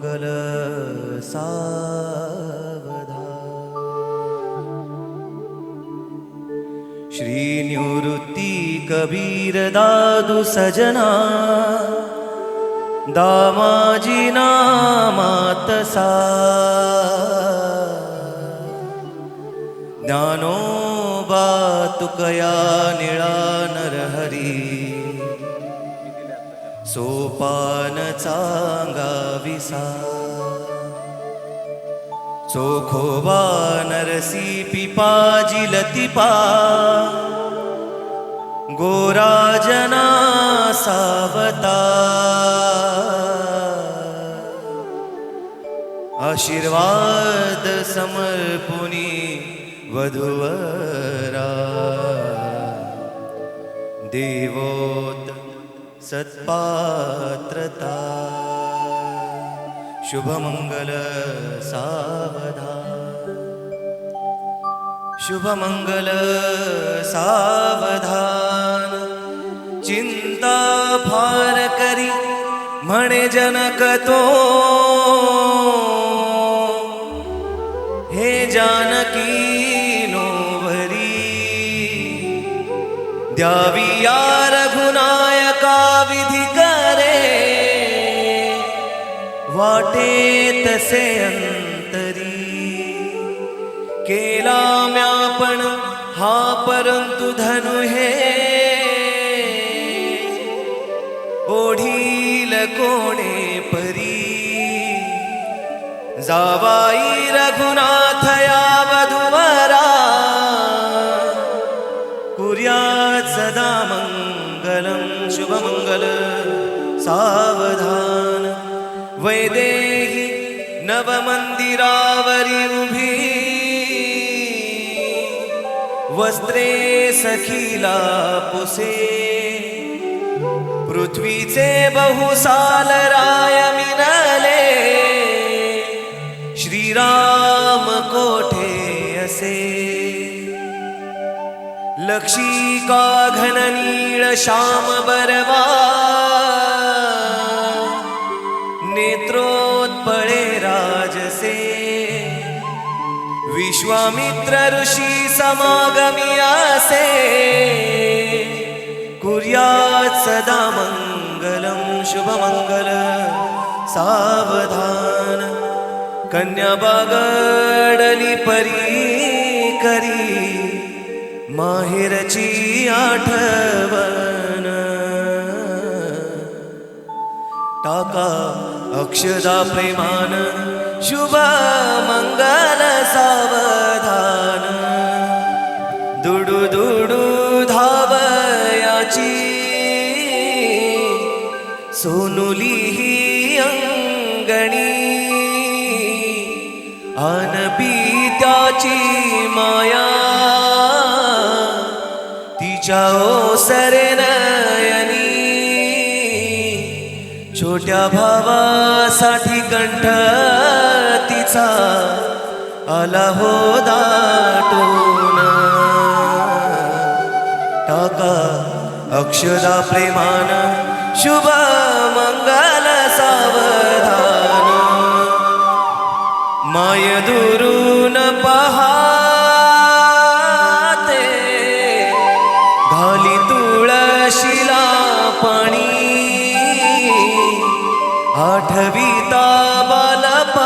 मङ्गल सावधा। श्रीनिवृत्ति कबीर दादु सजना दामाजि नामात्सा दानो बातुकया निळा नरहरी सोपान चांगाविसा चोखोबा नरसी पिपाजी लतिपा गोराजना सावता आशीर्वाद समर्पुनी वधुवरा देवोत सत्पात्रता। शुभमङ्गलसावधा शुभमङ्गलसावधान शुभमङ्गल सावधान। चिन्ता भारकरि मणे जनकतो हे जानकी नोवरी द्यावियार विधी करे। वाटे तसे अंतरी। केला म्यापण हा परंतु धनु हे। ओढील कोणे परी। जावाई रघुनाथ सावधान। वैदेही नवमंदिरावरी उभी। वस्त्रे सखीला पुसे। पृथ्वीचे बहुसाल राय मिनले श्रीराम कोठे असे? लक्षी का घन श्याम बरवा। विश्वामित्र ऋषी समागमी आसे। कुर्यात् सदा मंगलम शुभमंगल सावधान। कन्या बागडली परी करी माहेरची आठवण। टाका अक्षदा प्रेमान। शुभ मंगल सावधान। दुडू धावयाची। सोनुली अनबी त्याची माया। तिच्या ओसरे छोट्या भावासाठी कंठ तिचा आला हो दाटून. टाका अक्षदा प्रेमान शुभ मंगल सावधान. मायदू आठविता बालपण.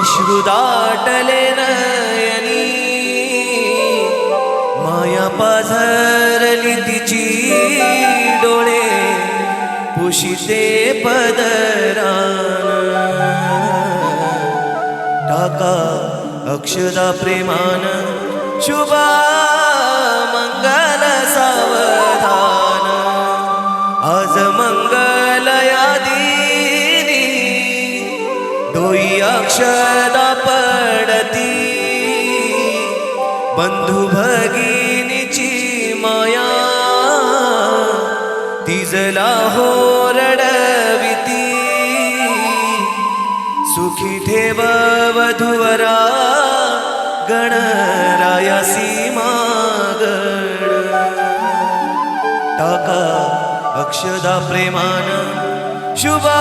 अश्रुदाटले नयनी. माया पाझरली तिची डोळे. पुशिते पदरान. टाका अक्षदा प्रेमान. शुभा अक्षदा पडती बंधू भगिनीची माया तिजला हो रडविती सुखी ठेव वधुवरा गणरायासी मागण टाका अक्षदा प्रेमान शुभा